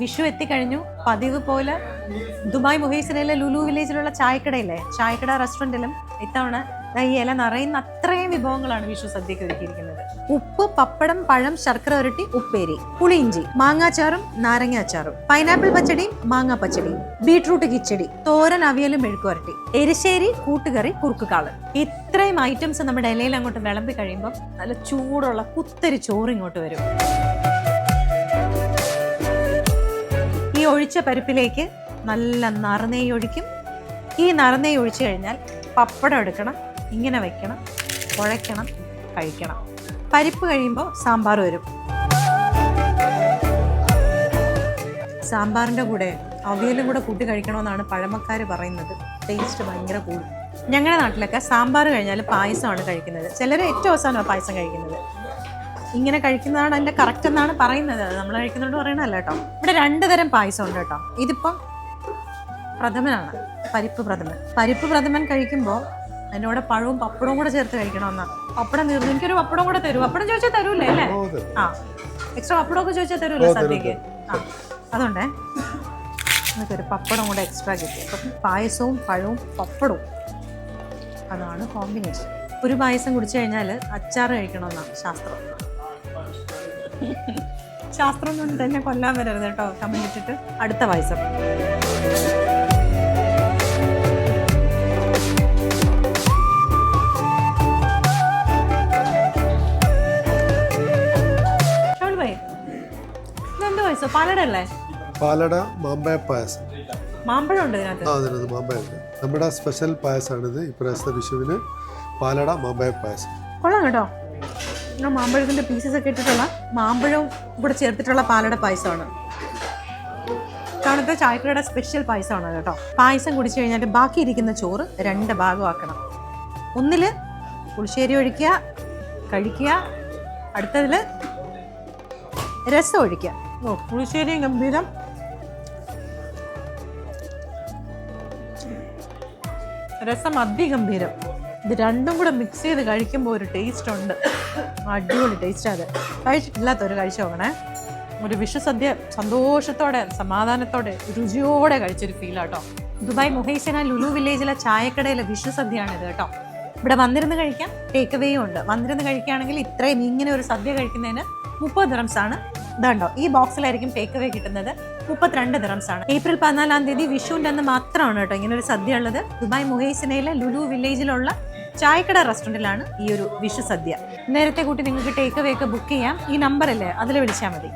വിഷു എത്തിക്കഴിഞ്ഞു. പതിവ് പോലെ ദുബായ് മുഹൈസിനയിലെ ലുലു വില്ലേജിലുള്ള ചായക്കടയിലെ ചായക്കട റെസ്റ്റോറന്റിലും ഇത്തവണ ഈ ഇല നിറയുന്ന അത്രയും വിഭവങ്ങളാണ് വിഷു സദ്യക്ക് ഒരുക്കിയിരിക്കുന്നത്. ഉപ്പ് പപ്പടം പഴം ശർക്കര ഉരുട്ടി ഉപ്പേരി പുളിയിഞ്ചി മാങ്ങാച്ചാറും നാരങ്ങ അച്ചാറും പൈനാപ്പിൾ പച്ചടിയും മാങ്ങാ പച്ചടിയും ബീട്രൂട്ട് കിച്ചടി തോരൻ അവിയലും മെഴുക്കുവരട്ടി എരിശ്ശേരി കൂട്ടുകറി കുറുക്കുകാൾ. ഇത്രയും ഐറ്റംസ് നമ്മുടെ ഇലയിൽ അങ്ങോട്ട് വിളമ്പി കഴിയുമ്പോൾ നല്ല ചൂടുള്ള കുത്തരി ചോറ് ഇങ്ങോട്ട് വരും. ഒഴിച്ച പരിപ്പിലേക്ക് നല്ല നറുനെയ്യ് ഒഴിക്കും. ഈ നറുനെയ്യ് ഒഴിച്ചു കഴിഞ്ഞാൽ പപ്പടം എടുക്കണം ഇങ്ങനെ വെക്കണം കുഴയ്ക്കണം കഴിക്കണം. പരിപ്പ് കഴിയുമ്പോൾ സാമ്പാർ വരും. സാമ്പാറിന്റെ കൂടെ അവിയലും കൂടെ കൂട്ടി കഴിക്കണമെന്നാണ് പഴമക്കാർ പറയുന്നത്. ടേസ്റ്റ് ഭയങ്കര കൂടും. ഞങ്ങളുടെ നാട്ടിലൊക്കെ സാമ്പാർ കഴിഞ്ഞാൽ പായസമാണ് കഴിക്കുന്നത്. ചിലർ ഏറ്റവും അവസാനമാണ് പായസം കഴിക്കുന്നത്. ഇങ്ങനെ കഴിക്കുന്നതാണ് അതിന്റെ കറക്റ്റ് എന്നാണ് പറയുന്നത്. നമ്മൾ കഴിക്കുന്നതുകൊണ്ട് പറയണല്ല കേട്ടോ. ഇവിടെ രണ്ട് തരം പായസം ഉണ്ട് കേട്ടോ. ഇതിപ്പം പ്രഥമനാണ്. പരിപ്പ് പ്രഥമൻ. പരിപ്പ് പ്രഥമൻ കഴിക്കുമ്പോൾ അതിന്റെ കൂടെ പഴവും പപ്പടവും കൂടെ ചേർത്ത് കഴിക്കണമെന്നാണ് പപ്പടം തീർന്നു. എനിക്കൊരു പപ്പടം കൂടെ തരൂ. പപ്പടം ചോദിച്ചാൽ തരൂല്ലേ അല്ലേ? ആ. എക്സ്ട്രാ പപ്പടമൊക്കെ ചോദിച്ചാൽ തരൂല്ലോ സദ്യക്ക്? ആ. അതുകൊണ്ടേ എനിക്കൊരു പപ്പടം കൂടെ എക്സ്ട്രാ കിട്ടി. അപ്പം പായസവും പഴവും പപ്പടവും. അതാണ് കോമ്പിനേഷൻ ഒരു പായസം കുടിച്ചു കഴിഞ്ഞാൽ അച്ചാർ കഴിക്കണമെന്നാണ് ശാസ്ത്രം. ശാസ്ത്രം കൊണ്ട് തന്നെ കൊല്ലാൻ വരരുത് കേട്ടോ. കമന്റ് ഇട്ടിട്ട് അടുത്ത വയസ്സ് പാലട പാലട മാമ്പഴ പായസം. മാമ്പഴം ഉണ്ട് ആ അതിനകത്ത് മാമ്പഴമുണ്ട് നമ്മുടെ സ്പെഷ്യൽ പായസമാണിത് ഇപ്രാവശ്യത്തെ വിഷുവിന് പാലട മാമ്പഴ പായസം. കൊള്ളാം കേട്ടോ. ആ മാമ്പഴത്തിന്റെ പീസസ് ഒക്കെ ഇട്ടിട്ടുള്ള മാമ്പഴവും കൂടെ ചേർത്തിട്ടുള്ള പാലട പായസമാണ്. കാണത്തെ ചായക്കടയുടെ സ്പെഷ്യൽ പായസമാണ് കേട്ടോ. പായസം കുടിച്ചു കഴിഞ്ഞാൽ ബാക്കി ഇരിക്കുന്ന ചോറ് രണ്ട് ഭാഗമാക്കണം. ഒന്നിൽ പുളിശ്ശേരി ഒഴിക്കുക കഴിക്കുക അടുത്തതിൽ രസം ഒഴിക്കുക. ഓ പുളിശ്ശേരി ഗംഭീരം. രസം അതിഗംഭീരം ഇത് രണ്ടും കൂടെ മിക്സ് ചെയ്ത് കഴിക്കുമ്പോൾ ഒരു ടേസ്റ്റ് ഉണ്ട്. അടിപൊളി ടേസ്റ്റ് അത്. കഴിച്ചിട്ടില്ലാത്തവർ കഴിച്ചു നോക്കണേ. ഒരു വിഷസദ്യ സന്തോഷത്തോടെ സമാധാനത്തോടെ രുചിയോടെ കഴിച്ചൊരു ഫീൽ ആട്ടോ ദുബായ് മുഹൈസന ലുലു വില്ലേജിലെ ചായക്കടയിലെ വിഷസദ്യയാണ് ഇത് കേട്ടോ. ഇവിടെ വന്നിരുന്ന് കഴിക്കാം. ടേക്ക് അവേയും ഉണ്ട്. വന്നിരുന്ന് കഴിക്കുകയാണെങ്കിൽ ഇത്രയും ഇങ്ങനെ ഒരു സദ്യ കഴിക്കുന്നതിന് മുപ്പത് ദിറംസ് ആണ്. ഇതുണ്ടോ ഈ ബോക്സിലായിരിക്കും ടേക്ക് അവേ കിട്ടുന്നത്. മുപ്പത്തിരണ്ട് ദിറംസ് ആണ്. ഏപ്രിൽ പതിനാലാം തീയതി വിഷുവിന്റെ അന്ന് മാത്രമാണ് കേട്ടോ ഇങ്ങനെ ഒരു സദ്യ ഉള്ളത്. ദുബായ് മുഹൈസനയിലെ ലുലു വില്ലേജിലുള്ള ചായക്കട റെസ്റ്റോറന്റിലാണ് ഈ ഒരു വിഷു സദ്യ. നേരത്തെ കൂട്ടി നിങ്ങൾക്ക് ടേക്ക് അവേ ഒക്കെ ബുക്ക് ചെയ്യാം. ഈ നമ്പറല്ലേ അതിൽ വിളിച്ചാൽ മതി.